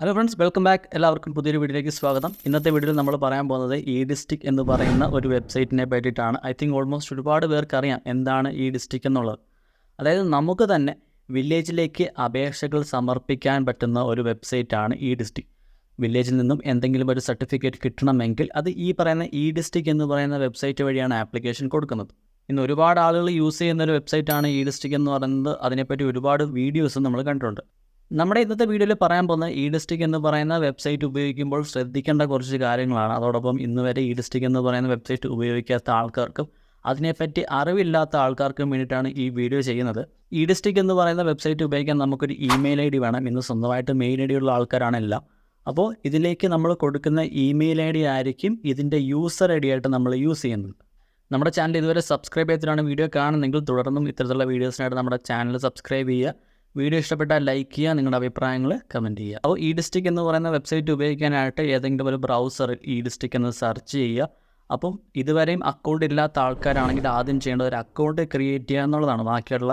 Hello friends welcome back എല്ലാവർക്കും പുതിയൊരു വീഡിയോയിലേക്ക് സ്വാഗതം. ഇന്നത്തെ വീഡിയോയിൽ നമ്മൾ പറയാൻ പോകുന്നത് ഇ ഡിസ്റ്റിക് എന്ന് പറയുന്ന ഒരു വെബ്സൈറ്റിനെ പറ്റിയിട്ടാണ്. ഐ തിങ്ക് ഓൾമോസ്റ്റ് ഒരുപാട് പേർക്ക് അറിയാം എന്താണ് ഇ ഡിസ്റ്റിക് എന്നുള്ളത്. അതായത് നമുക്ക് തന്നെ വില്ലേജിലേക്ക് അപേക്ഷകൾ സമർപ്പിക്കാൻ പറ്റുന്ന ഒരു വെബ്സൈറ്റാണ് ഇ ഡിസ്റ്റിക് വില്ലേജിൽ നിന്നും എന്തെങ്കിലും ഒരു സർട്ടിഫിക്കറ്റ് കിട്ടണമെങ്കിൽ അത് ഈ പറയുന്ന ഇ ഡിസ്റ്റിക് എന്ന് പറയുന്ന വെബ്സൈറ്റ് വഴിയാണ് ആപ്ലിക്കേഷൻ കൊടുക്കുന്നത്. ഇന്ന് ഒരുപാട് ആളുകൾ യൂസ് ചെയ്യുന്ന ഒരു വെബ്സൈറ്റാണ് ഇ ഡിസ്റ്റിക് എന്ന് പറയുന്നത്. അതിനെപ്പറ്റി ഒരുപാട് വീഡിയോസ് നമ്മൾ കണ്ടിട്ടുണ്ട്. നമ്മുടെ ഇന്നത്തെ വീഡിയോയിൽ പറയാൻ പോകുന്ന ഇ ഡിസ്റ്റിക് എന്ന് പറയുന്ന വെബ്സൈറ്റ് ഉപയോഗിക്കുമ്പോൾ ശ്രദ്ധിക്കേണ്ട കുറച്ച് കാര്യങ്ങളാണ്. അതോടൊപ്പം ഇന്ന് വരെ ഇ ഡിസ്റ്റിക് എന്ന് പറയുന്ന വെബ്സൈറ്റ് ഉപയോഗിക്കാത്ത ആൾക്കാർക്കും അതിനെപ്പറ്റി അറിവില്ലാത്ത ആൾക്കാർക്കും വേണ്ടിയിട്ടാണ് ഈ വീഡിയോ ചെയ്യുന്നത്. ഇ ഡിസ്റ്റിക് എന്ന് പറയുന്ന വെബ്സൈറ്റ് ഉപയോഗിക്കാൻ നമുക്കൊരു ഇമെയിൽ ഐ ഡി വേണം. ഇന്ന് സ്വന്തമായിട്ട് മെയിൽ ഐ ഡി ഉള്ള ആൾക്കാരാണെല്ലാം അപ്പോൾ ഇതിലേക്ക് നമ്മൾ കൊടുക്കുന്ന ഇമെയിൽ ഐ ഡി ആയിരിക്കും ഇതിന്റെ യൂസർ ഐ ഡി ആയിട്ട് നമ്മൾ യൂസ് ചെയ്യുന്നത്. നമ്മുടെ ചാനൽ ഇതുവരെ സബ്സ്ക്രൈബ് ചെയ്തിട്ടാണ് വീഡിയോ കാണുന്നെങ്കിൽ തുടർന്നും ഇത്തരത്തിലുള്ള വീഡിയോസിനായിട്ട് നമ്മുടെ ചാനൽ സബ്സ്ക്രൈബ് ചെയ്യുക. വീഡിയോ ഇഷ്ടപ്പെട്ടാൽ ലൈക്ക് ചെയ്യുക നിങ്ങളുടെ അഭിപ്രായങ്ങൾ കമന്റ് ചെയ്യുക. അപ്പോൾ ഈ ഡിസ്റ്റിക് എന്ന് പറയുന്ന വെബ്സൈറ്റ് ഉപയോഗിക്കാനായിട്ട് ഏതെങ്കിലും ഒരു ബ്രൗസറിൽ ഈ ഡിസ്റ്റിക് എന്ന് സെർച്ച് ചെയ്യുക. അപ്പം ഇതുവരെയും അക്കൗണ്ട് ഇല്ലാത്ത ആൾക്കാരാണെങ്കിൽ ആദ്യം ചെയ്യേണ്ടത് ഒരു അക്കൗണ്ട് ക്രിയേറ്റ് ചെയ്യുക എന്നുള്ളതാണ്. ബാക്കിയുള്ള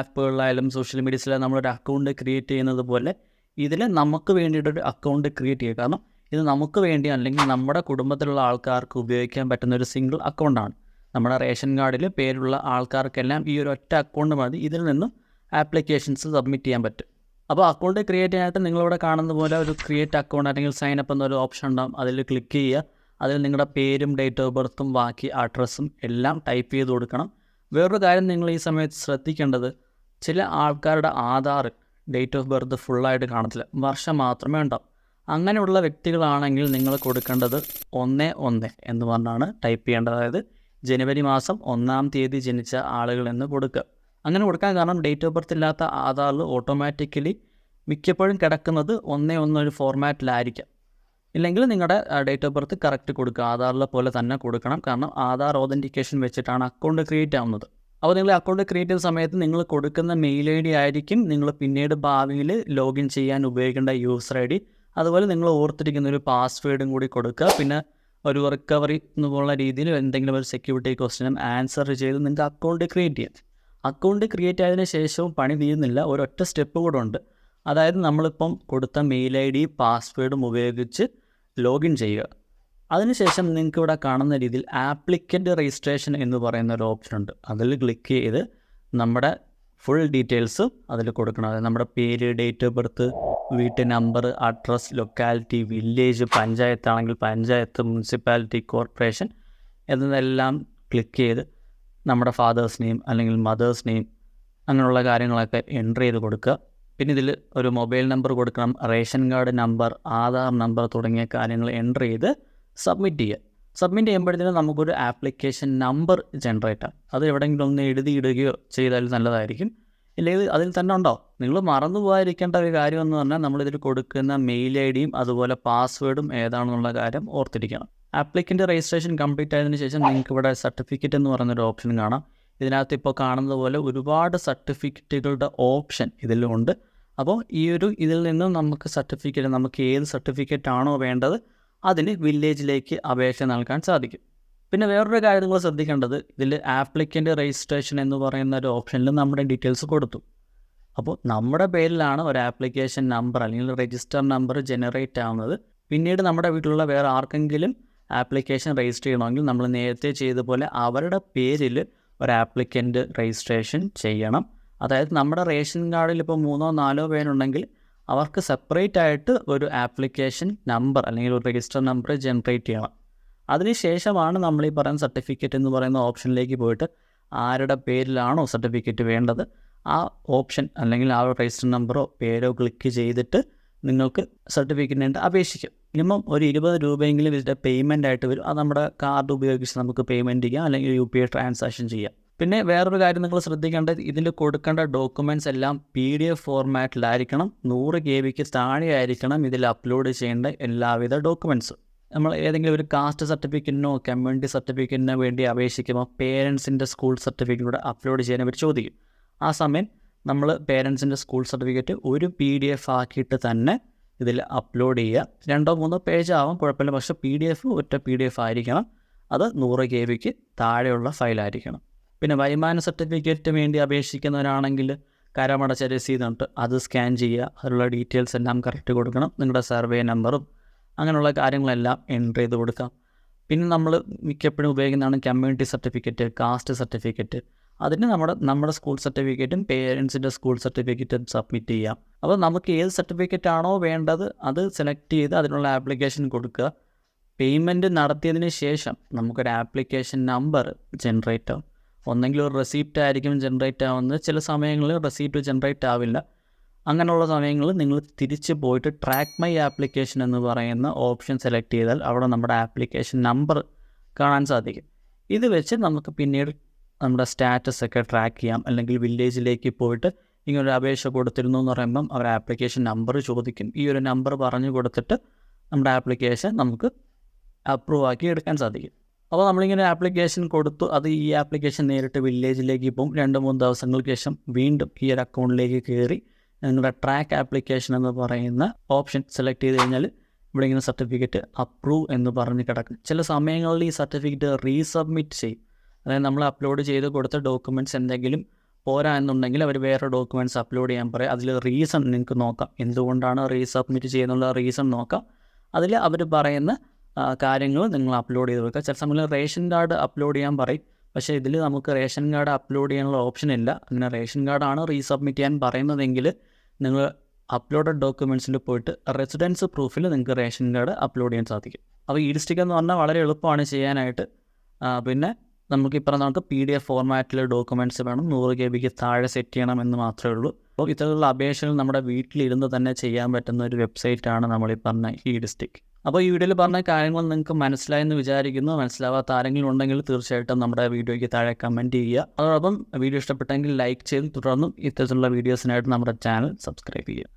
ആപ്പുകളിലായാലും സോഷ്യൽ മീഡിയസിലായാലും നമ്മളൊരു അക്കൗണ്ട് ക്രിയേറ്റ് ചെയ്യുന്നത് പോലെ ഇതിൽ നമുക്ക് വേണ്ടിയിട്ടൊരു അക്കൗണ്ട് ക്രിയേറ്റ് ചെയ്യുക. കാരണം ഇത് നമുക്ക് വേണ്ടി അല്ലെങ്കിൽ നമ്മുടെ കുടുംബത്തിലുള്ള ആൾക്കാർക്ക് ഉപയോഗിക്കാൻ പറ്റുന്ന ഒരു സിംഗിൾ അക്കൗണ്ടാണ് നമ്മുടെ റേഷൻ കാർഡിൽ പേരുള്ള ആൾക്കാർക്കെല്ലാം ഈ ഒരു ഒറ്റ അക്കൗണ്ട് മതി. ഇതിൽ നിന്നും ആപ്ലിക്കേഷൻസ് സബ്മിറ്റ് ചെയ്യാൻ പറ്റും. അപ്പോൾ അക്കൗണ്ട് ക്രിയേറ്റ് ചെയ്യാനായിട്ട് നിങ്ങളിവിടെ കാണുന്ന പോലെ ഒരു ക്രിയേറ്റ് അക്കൗണ്ട് അല്ലെങ്കിൽ സൈൻ അപ്പ് എന്നൊരു ഓപ്ഷൻ ഉണ്ടാകും അതിൽ ക്ലിക്ക് ചെയ്യുക. അതിൽ നിങ്ങളുടെ പേരും ഡേറ്റ് ഓഫ് ബർത്തും ബാക്കി അഡ്രസ്സും എല്ലാം ടൈപ്പ് ചെയ്ത് കൊടുക്കണം. വേറൊരു കാര്യം നിങ്ങൾ ഈ സമയത്ത് ശ്രദ്ധിക്കേണ്ടത് ചില ആൾക്കാരുടെ ആധാർ ഡേറ്റ് ഓഫ് ബർത്ത് ഫുള്ളായിട്ട് കാണത്തില്ല. വർഷം മാത്രമേ ഉണ്ടാവും. അങ്ങനെയുള്ള വ്യക്തികളാണെങ്കിൽ നിങ്ങൾ കൊടുക്കേണ്ടത് ഒന്ന് ഒന്ന് എന്ന് പറഞ്ഞാണ് ടൈപ്പ് ചെയ്യേണ്ടത്. അതായത് ജനുവരി മാസം ഒന്നാം തീയതി ജനിച്ച ആളുകളെന്ന് കൊടുക്കുക. അങ്ങനെ കൊടുക്കാൻ കാരണം ഡേറ്റ് ഓഫ് ബർത്ത് ഇല്ലാത്ത ആധാറിൽ ഓട്ടോമാറ്റിക്കലി മിക്കപ്പോഴും കിടക്കുന്നത് ഒന്നേ ഒന്നൊരു ഫോർമാറ്റിലായിരിക്കാം ഇല്ലെങ്കിൽ നിങ്ങളുടെ ഡേറ്റ് ഓഫ് ബർത്ത് കറക്റ്റ് കൊടുക്കുക. ആധാറിലെ പോലെ തന്നെ കൊടുക്കണം. കാരണം ആധാർ ഓതന്റിക്കേഷൻ വെച്ചിട്ടാണ് അക്കൗണ്ട് ക്രിയേറ്റ് ആവുന്നത്. അപ്പോൾ നിങ്ങൾ അക്കൗണ്ട് ക്രിയേറ്റ് ചെയ്യുന്ന സമയത്ത് നിങ്ങൾ കൊടുക്കുന്ന മെയിൽ ഐ ഡി ആയിരിക്കും നിങ്ങൾ പിന്നീട് ഭാവിയിൽ ലോഗിൻ ചെയ്യാൻ ഉപയോഗിക്കേണ്ട യൂസർ ഐ ഡി. അതുപോലെ നിങ്ങൾ ഓർത്തിരിക്കുന്ന ഒരു പാസ്വേഡും കൂടി കൊടുക്കുക. പിന്നെ ഒരു റിക്കവറി എന്നുള്ള രീതിയിൽ എന്തെങ്കിലും ഒരു സെക്യൂരിറ്റി ക്വസ്റ്റ്യനും ആൻസർ ചെയ്ത് നിങ്ങൾക്ക് അക്കൗണ്ട് ക്രിയേറ്റ് ചെയ്യാം. അക്കൗണ്ട് ക്രിയേറ്റ് ആയതിനു ശേഷവും പണി തീരുന്നില്ല ഒരൊറ്റ സ്റ്റെപ്പ് കൂടെ ഉണ്ട്. അതായത് നമ്മളിപ്പം കൊടുത്ത മെയിൽ ഐ ഡി പാസ്വേഡും ഉപയോഗിച്ച് ലോഗിൻ ചെയ്യുക. അതിനുശേഷം നിങ്ങൾക്ക് ഇവിടെ കാണുന്ന രീതിയിൽ ആപ്ലിക്കന്റ് രജിസ്ട്രേഷൻ എന്ന് പറയുന്ന ഒരു ഓപ്ഷൻ ഉണ്ട്. അതിൽ ക്ലിക്ക് ചെയ്ത് നമ്മുടെ ഫുൾ ഡീറ്റെയിൽസ് അതിൽ കൊടുക്കണം. അതായത് നമ്മുടെ പേര് ഡേറ്റ് ഓഫ് ബർത്ത് വീട്ട് നമ്പർ അഡ്രസ് ലൊക്കാലിറ്റി വില്ലേജ് പഞ്ചായത്താണെങ്കിൽ പഞ്ചായത്ത് മുനിസിപ്പാലിറ്റി കോർപ്പറേഷൻ എന്നതെല്ലാം ക്ലിക്ക് ചെയ്ത് നമ്മുടെ ഫാദേഴ്സ് നെയിം അല്ലെങ്കിൽ മദേഴ്സ് നെയിം അങ്ങനെയുള്ള കാര്യങ്ങളൊക്കെ എന്റർ ചെയ്ത് കൊടുക്കുക. പിന്നെ ഇതിൽ ഒരു മൊബൈൽ നമ്പർ കൊടുക്കണം ration card number Aadhaar number തുടങ്ങിയ കാര്യങ്ങൾ എന്റർ ചെയ്ത് സബ്മിറ്റ് ചെയ്യുക. സബ്മിറ്റ് ചെയ്യുമ്പോഴത്തേനും നമുക്കൊരു ആപ്ലിക്കേഷൻ നമ്പർ ജനറേറ്റ് ആകും അത് എവിടെയെങ്കിലും ഒന്ന് എഴുതിയിടുകയോ ചെയ്താൽ നല്ലതായിരിക്കും. ഇല്ലെങ്കിൽ അതിൽ തന്നെ ഉണ്ടോ? നിങ്ങൾ മറന്നു പോകാതിരിക്കേണ്ട ഒരു കാര്യം എന്ന് പറഞ്ഞാൽ നമ്മളിതിൽ കൊടുക്കുന്ന മെയിൽ ഐ ഡിയും അതുപോലെ പാസ്വേഡും ഏതാണെന്നുള്ള കാര്യം ഓർത്തിരിക്കണം. ആപ്ലിക്കന്റ് രജിസ്ട്രേഷൻ കംപ്ലീറ്റ് ആയതിനു ശേഷം നിങ്ങൾക്ക് ഇവിടെ സർട്ടിഫിക്കറ്റ് എന്ന് പറയുന്നൊരു ഓപ്ഷൻ കാണാം. ഇതിനകത്ത് ഇപ്പോൾ കാണുന്നത് പോലെ ഒരുപാട് സർട്ടിഫിക്കറ്റുകളുടെ ഓപ്ഷൻ ഇതിലുണ്ട്. അപ്പോൾ ഈ ഒരു ഇതിൽ നിന്നും നമുക്ക് സർട്ടിഫിക്കറ്റ് നമുക്ക് ഏത് സർട്ടിഫിക്കറ്റ് ആണോ വേണ്ടത് അതിന് വില്ലേജിലേക്ക് അപേക്ഷ നൽകാൻ സാധിക്കും. പിന്നെ വേറൊരു കാര്യം നിങ്ങൾ ശ്രദ്ധിക്കേണ്ടത് ഇതിൽ ആപ്ലിക്കന്റ് രജിസ്ട്രേഷൻ എന്ന് പറയുന്ന ഒരു ഓപ്ഷനിൽ നമ്മുടെ ഡീറ്റെയിൽസ് കൊടുത്തു. അപ്പോൾ നമ്മുടെ പേരിലാണ് ഒരു ആപ്ലിക്കേഷൻ നമ്പർ അല്ലെങ്കിൽ രജിസ്റ്റർ നമ്പർ ജനറേറ്റ് ആവുന്നത്. പിന്നീട് നമ്മുടെ വീട്ടിലുള്ള വേറെ ആർക്കെങ്കിലും ആപ്ലിക്കേഷൻ രജിസ്റ്റർ ചെയ്യണമെങ്കിൽ നമ്മൾ നേരത്തെ ചെയ്ത പോലെ അവരുടെ പേരിൽ ഒരു ആപ്ലിക്കന്റ് രജിസ്ട്രേഷൻ ചെയ്യണം. അതായത് നമ്മുടെ റേഷൻ കാർഡിൽ ഇപ്പോൾ മൂന്നോ നാലോ പേരുണ്ടെങ്കിൽ അവർക്ക് സെപ്പറേറ്റ് ആയിട്ട് ഒരു ആപ്ലിക്കേഷൻ നമ്പർ അല്ലെങ്കിൽ ഒരു രജിസ്റ്റർ നമ്പർ ജനറേറ്റ് ചെയ്യണം. അതിനുശേഷമാണ് നമ്മൾ ഈ പറയുന്ന സർട്ടിഫിക്കറ്റ് എന്ന് പറയുന്ന ഓപ്ഷനിലേക്ക് പോയിട്ട് ആരുടെ പേരിലാണോ സർട്ടിഫിക്കറ്റ് വേണ്ടത് ആ ഓപ്ഷൻ അല്ലെങ്കിൽ ആ രജിസ്റ്റർ നമ്പറോ പേരോ ക്ലിക്ക് ചെയ്തിട്ട് നിങ്ങൾക്ക് സർട്ടിഫിക്കറ്റിനായിട്ട് അപേക്ഷിക്കും. മിനിമം ഒരു ഇരുപത് രൂപയെങ്കിലും ഇതിന്റെ പേയ്മെന്റ് ആയിട്ട് വരും. അത് നമ്മുടെ കാർഡ് ഉപയോഗിച്ച് നമുക്ക് പേയ്മെന്റ് ചെയ്യാം അല്ലെങ്കിൽ യു പി ഐ ട്രാൻസാക്ഷൻ ചെയ്യാം. പിന്നെ വേറൊരു കാര്യം നിങ്ങൾ ശ്രദ്ധിക്കേണ്ടത് ഇതിൽ കൊടുക്കേണ്ട ഡോക്യുമെന്റ്സ് എല്ലാം പി ഡി എഫ് ഫോർമാറ്റിലായിരിക്കണം നൂറ് കെ ബിക്ക് താഴെ ആയിരിക്കണം ഇതിൽ അപ്ലോഡ് ചെയ്യേണ്ട എല്ലാവിധ ഡോക്യുമെന്റ്സ് നമ്മൾ ഏതെങ്കിലും ഒരു കാസ്റ്റ് സർട്ടിഫിക്കറ്റിനോ കമ്മ്യൂണിറ്റി സർട്ടിഫിക്കറ്റിനോ വേണ്ടി അപേക്ഷിക്കുമ്പോൾ പേരൻസിന്റെ സ്കൂൾ സർട്ടിഫിക്കറ്റ് അപ്ലോഡ് ചെയ്യാൻ അവർ ചോദിക്കും. ആ സമയം നമ്മൾ പേരൻസിന്റെ സ്കൂൾ സർട്ടിഫിക്കറ്റ് ഒരു പി ഡി എഫ് ആക്കിയിട്ട് തന്നെ ഇതിൽ അപ്ലോഡ് ചെയ്യുക. രണ്ടോ മൂന്നോ പേജ് ആവാം കുഴപ്പമില്ല. പക്ഷേ പി ഡി എഫ് ഒറ്റ പി ഡി എഫ് ആയിരിക്കണം. അത് നൂറ് കെ ബിക്ക് താഴെയുള്ള ഫയലായിരിക്കണം പിന്നെ വരുമാന സർട്ടിഫിക്കറ്റ് വേണ്ടി അപേക്ഷിക്കുന്നവരാണെങ്കിൽ കരമടച്ച രസീത് രസീതുണ്ട് അത് സ്കാൻ ചെയ്യുക. അതിലുള്ള ഡീറ്റെയിൽസ് എല്ലാം കറക്റ്റ് കൊടുക്കണം. നിങ്ങളുടെ സർവേ നമ്പറും അങ്ങനെയുള്ള കാര്യങ്ങളെല്ലാം എൻട്രി ചെയ്ത് കൊടുക്കാം. പിന്നെ നമ്മൾ മിക്കപ്പോഴും ഉപയോഗിക്കുന്നതാണ് കമ്മ്യൂണിറ്റി സർട്ടിഫിക്കറ്റ് കാസ്റ്റ് സർട്ടിഫിക്കറ്റ് അതിന് നമ്മുടെ നമ്മുടെ സ്കൂൾ സർട്ടിഫിക്കറ്റും പേരൻസിന്റെ സ്കൂൾ സർട്ടിഫിക്കറ്റും സബ്മിറ്റ് ചെയ്യാം. അപ്പോൾ നമുക്ക് ഏത് സർട്ടിഫിക്കറ്റ് ആണോ വേണ്ടത് അത് സെലക്ട് ചെയ്ത് അതിനുള്ള ആപ്ലിക്കേഷൻ കൊടുക്കുക. പേയ്മെന്റ് നടത്തിയതിന് ശേഷം നമുക്കൊരു ആപ്ലിക്കേഷൻ നമ്പർ ജനറേറ്റ് ആവും. ഒന്നെങ്കിൽ ഒരു റെസീപ്റ്റ് ആയിരിക്കും ജനറേറ്റ് ആവുന്നത്. ചില സമയങ്ങളിൽ റെസീപ്റ്റ് ജനറേറ്റ് ആവില്ല. അങ്ങനെയുള്ള സമയങ്ങളിൽ നിങ്ങൾ തിരിച്ച് പോയിട്ട് ട്രാക്ക് മൈ ആപ്ലിക്കേഷൻ എന്ന് പറയുന്ന ഓപ്ഷൻ സെലക്ട് ചെയ്താൽ അവിടെ നമ്മുടെ ആപ്ലിക്കേഷൻ നമ്പർ കാണാൻ സാധിക്കും. ഇത് വെച്ച് നമുക്ക് പിന്നീട് നമ്മുടെ സ്റ്റാറ്റസ് ഒക്കെ ട്രാക്ക് ചെയ്യാം. അല്ലെങ്കിൽ വില്ലേജിലേക്ക് പോയിട്ട് ഇങ്ങനൊരു അപേക്ഷ കൊടുത്തിരുന്നു എന്ന് പറയുമ്പം അവർ ആപ്ലിക്കേഷൻ നമ്പർ ചോദിക്കും. ഈ ഒരു നമ്പർ പറഞ്ഞു കൊടുത്തിട്ട് നമ്മുടെ ആപ്ലിക്കേഷൻ നമുക്ക് അപ്രൂവ് ആക്കി എടുക്കാൻ സാധിക്കും. അപ്പോൾ നമ്മളിങ്ങനെ ആപ്ലിക്കേഷൻ കൊടുത്തു. അത് ഈ ആപ്ലിക്കേഷൻ നേരിട്ട് വില്ലേജിലേക്ക് പോകും. രണ്ട് മൂന്ന് ദിവസങ്ങൾക്ക് ശേഷം വീണ്ടും ഈ ഒരു അക്കൗണ്ടിലേക്ക് കയറി നിങ്ങളുടെ ട്രാക്ക് ആപ്ലിക്കേഷൻ എന്ന് പറയുന്ന ഓപ്ഷൻ സെലക്ട് ചെയ്ത് കഴിഞ്ഞാൽ ഇവിടെ ഇങ്ങനെ സർട്ടിഫിക്കറ്റ് അപ്രൂവ് എന്ന് പറഞ്ഞ് കിടക്കും. ചില സമയങ്ങളിൽ ഈ സർട്ടിഫിക്കറ്റ് റീസബ്മിറ്റ് ചെയ്യും. അതായത് നമ്മൾ അപ്ലോഡ് ചെയ്ത് കൊടുത്ത ഡോക്യുമെന്റ്സ് എന്തെങ്കിലും പോരാ എന്നുണ്ടെങ്കിൽ അവർ വേറെ ഡോക്യുമെന്റ്സ് അപ്ലോഡ് ചെയ്യാൻ പറയും. അതിൽ റീസൺ നിങ്ങൾക്ക് നോക്കാം. എന്തുകൊണ്ടാണ് റീസബ്മിറ്റ് ചെയ്യുന്നുള്ള റീസൺ നോക്കാം. അതിൽ അവർ പറയുന്ന കാര്യങ്ങൾ നിങ്ങൾ അപ്ലോഡ് ചെയ്ത് വെക്കുക ചില സമയങ്ങളിൽ റേഷൻ കാർഡ് അപ്ലോഡ് ചെയ്യാൻ പറയും. പക്ഷേ ഇതിൽ നമുക്ക് റേഷൻ കാർഡ് അപ്ലോഡ് ചെയ്യാനുള്ള ഓപ്ഷൻ ഇല്ല. അങ്ങനെ റേഷൻ കാർഡാണ് റീസബ്മിറ്റ് ചെയ്യാൻ പറയുന്നതെങ്കിൽ നിങ്ങൾ അപ്ലോഡഡ് ഡോക്യുമെന്റ്സിൽ പോയിട്ട് റെസിഡൻസ് പ്രൂഫിൽ നിങ്ങൾക്ക് റേഷൻ കാർഡ് അപ്ലോഡ് ചെയ്യാൻ സാധിക്കും. അപ്പോൾ ഈ ഡിസ്ട്രിക്ട് എന്ന് പറഞ്ഞാൽ വളരെ എളുപ്പമാണ് ചെയ്യാനായിട്ട്. പിന്നെ നമുക്ക് ഈ പറഞ്ഞ നമുക്ക് പി ഡി എഫ് ഫോർമാറ്റിൽ ഡോക്യുമെന്റ്സ് വേണം. നൂറ് കെ ബിക്ക് താഴെ സെറ്റ് ചെയ്യണം എന്ന് മാത്രമേ ഉള്ളൂ. അപ്പോൾ ഇത്തരത്തിലുള്ള അപേക്ഷകൾ നമ്മുടെ വീട്ടിലിരുന്ന് തന്നെ ചെയ്യാൻ പറ്റുന്ന ഒരു വെബ്സൈറ്റാണ് നമ്മൾ ഈ പറഞ്ഞ ഈ ഡിസ്റ്റിക് അപ്പോൾ ഈ വീഡിയോയിൽ പറഞ്ഞ കാര്യങ്ങൾ നിങ്ങൾക്ക് മനസ്സിലായെന്ന് വിചാരിക്കുന്നു. മനസ്സിലാവാത്ത ആരെങ്കിലും ഉണ്ടെങ്കിൽ തീർച്ചയായിട്ടും നമ്മുടെ വീഡിയോയ്ക്ക് താഴെ കമന്റ് ചെയ്യുക. അതോടൊപ്പം വീഡിയോ ഇഷ്ടപ്പെട്ടെങ്കിൽ ലൈക്ക് ചെയ്ത് തുടർന്നും ഇത്തരത്തിലുള്ള വീഡിയോസിനായിട്ട് നമ്മുടെ ചാനൽ സബ്സ്ക്രൈബ് ചെയ്യുക.